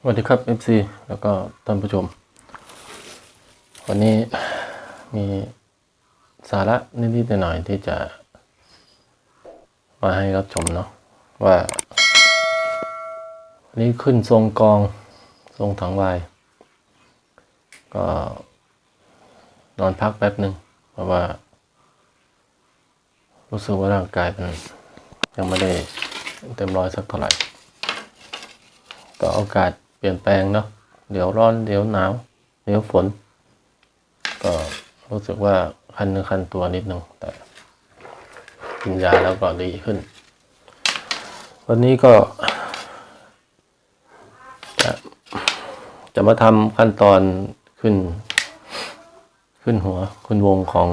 สวัสดีครับ FC แล้วก็ท่านผู้ชม วันนี้มีสาระนิดๆหน่อยๆที่จะ มาให้รับชมเนาะว่านนี้ขึ้นทรงกองทรงถังวาย ก็นอนพักแป๊บหนึ่งเพราะว่า รู้สึกว่าร่างกายมันยังไม่ได้เต็มร้อยสักเท่าไหร่ก็อากาศ เปลี่ยนแปลงเนาะเดี๋ยวร้อนเดี๋ยวหนาว เดี๋ยวฝน ก็รู้สึกว่าคันคันตัวนิดนึงแต่กินยาแล้วก็ดีขึ้น วันนี้ก็จะจะมาทำขั้นตอนขึ้น ขึ้นหัว ขึ้นวงของ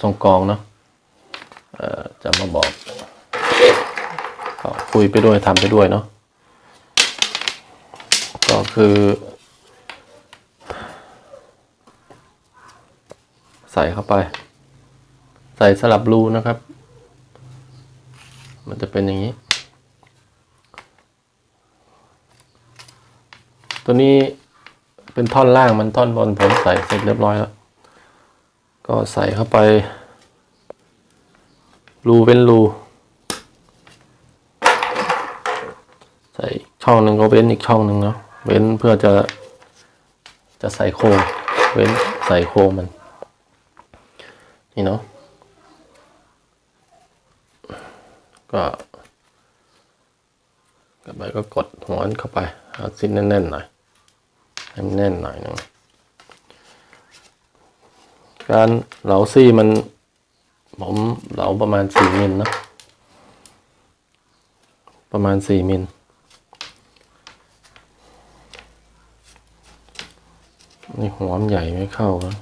ทรงกองเนาะจะมาบอกก็คุยไปด้วยทำไปด้วยเนาะ คือ ใส่เข้าไป ใส่สลับรูนะครับ มันจะเป็นอย่างนี้ ตัวนี้เป็นท่อนล่างมันท่อนบนผมใส่เสร็จเรียบร้อยแล้ว ก็ใส่เข้าไป รูเป็นรูใส่ช่องหนึ่งก็เว้นอีกช่องหนึ่งเนาะ เว้นเพื่อจะจะใส่โครงเว้นใส่โครงมัน นี่เนาะก็กลับไปก็กดหัวนเข้าไปเอาสิ้นแน่นๆหน่อยให้มันแน่นหน่อยหนึงการเหลาซี่มัน ผมเหลาประมาณสี่มิลนะประมาณสี่มิล นี่หัวมใหญ่ไม่เข้าแล้ว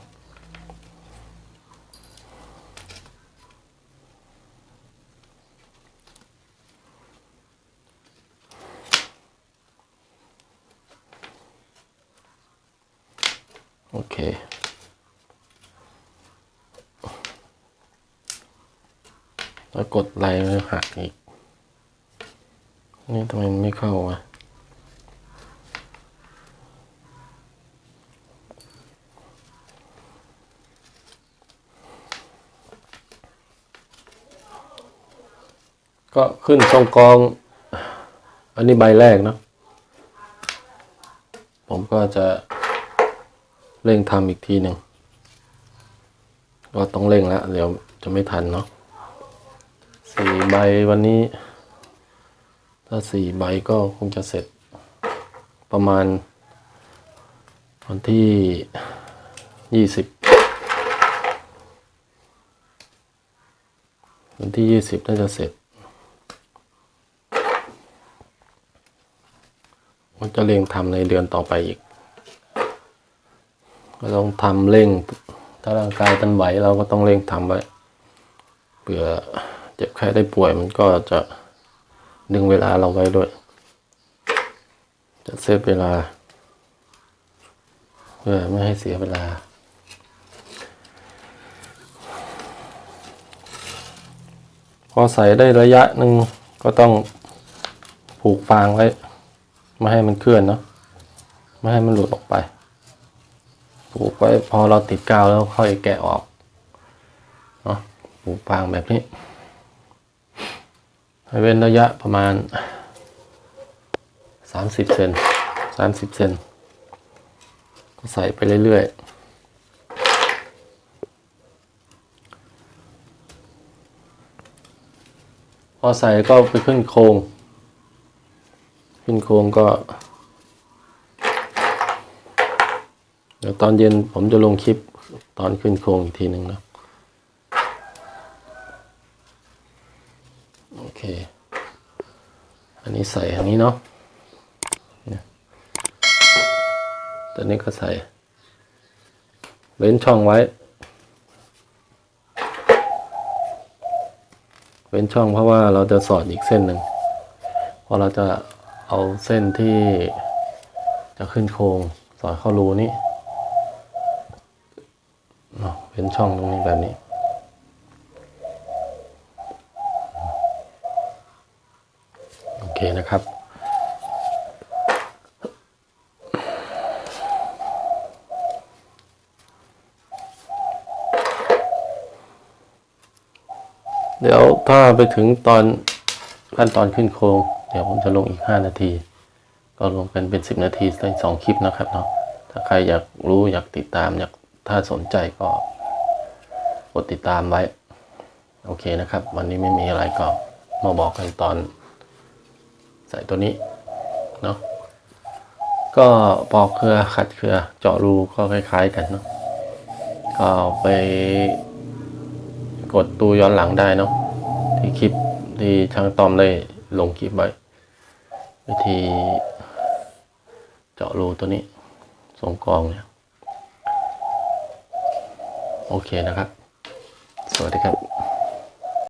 โอเคแล้วกดไลน์มันหักอีก นี่ทำไมไม่เข้าวะ ก็ขึ้นทรงกอง อันนี้ใบแรกเนาะผมก็จะเร่งทำอีกทีหนึ่งก็ต้องเร่งแล้ว เดี๋ยวจะไม่ทันเนาะสี่ใบวันนี้ ถ้าสี่ใบก็คงจะเสร็จประมาณ วันที่ยี่สิบวันที่ยี่สิบน่าจะเสร็จันจะเร่งทำในเดือนต่อไปอีก ก็ต้องทำเร่ง ถ้าร่างกายตันไหวเราก็ต้องเร่งทำไว้เผื่อเจ็บไข้ได้ป่วยมันก็จะดึงเวลาเราไว้ด้วย จะเซฟเวลา เพื่อไม่ให้เสียเวลาพอใส่ได้ระยะหนึ่งก็ต้องผูกฟางไว้ ไม่ให้มันเคลื่อนเนาะไม่ให้มันหลุดออกไปผูกไว้พอเราติดกาวแล้วค่อยแกะออกเนาะผูกฟางแบบนี้ให้เว้นระยะประมาณสามสิบเซนสามสิบเซนก็ใส่ไปเรื่อยๆพอใส่ก็ไปขึ้นโครง ขึ้นโครงก็เดี๋ยวตอนเย็นผมจะลงคลิปตอนขึ้นโครงอีกทีหนึ่งนะโอเค อันนี้ใส่อันนี้เนาะเนี่ยตัวนี้ก็ใส่เว้นช่องไว้ เว้นช่องเพราะว่าเราจะสอดอีกเส้นหนึ่งพอเราจะ เอาเส้นที่จะขึ้นโครงสอดเข้ารูนี้เป็นช่องตรงนี้แบบนี้ โอเคนะครับ เดี๋ยวถ้าไปถึงตอนขั้นตอนขึ้นโครง ดี๋ยวผมจะลงอีก 5 นาที ก็รวมกันเป็น 10 นาทีในสองคลิปนะครับเนาะถ้าใครอยากรู้อยากติดตามอยากถ้าสนใจก็กดติดตามไว้ โอเคนะครับ วันนี้ไม่มีอะไรก็มาบอกกันตอน ใส่ตัวนี้เนาะก็ปอกเครือขัดเครือเจาะรูก็คล้ายๆ กันเนาะก็ไปกดตูย้อนหลังได้เนาะที่คลิปที่ช่างตอมได้ลงคลิปไว้ วิธีเจาะรูตัวนี้ทรงกรองเนี่ย โอเคนะครับ สวัสดีครับ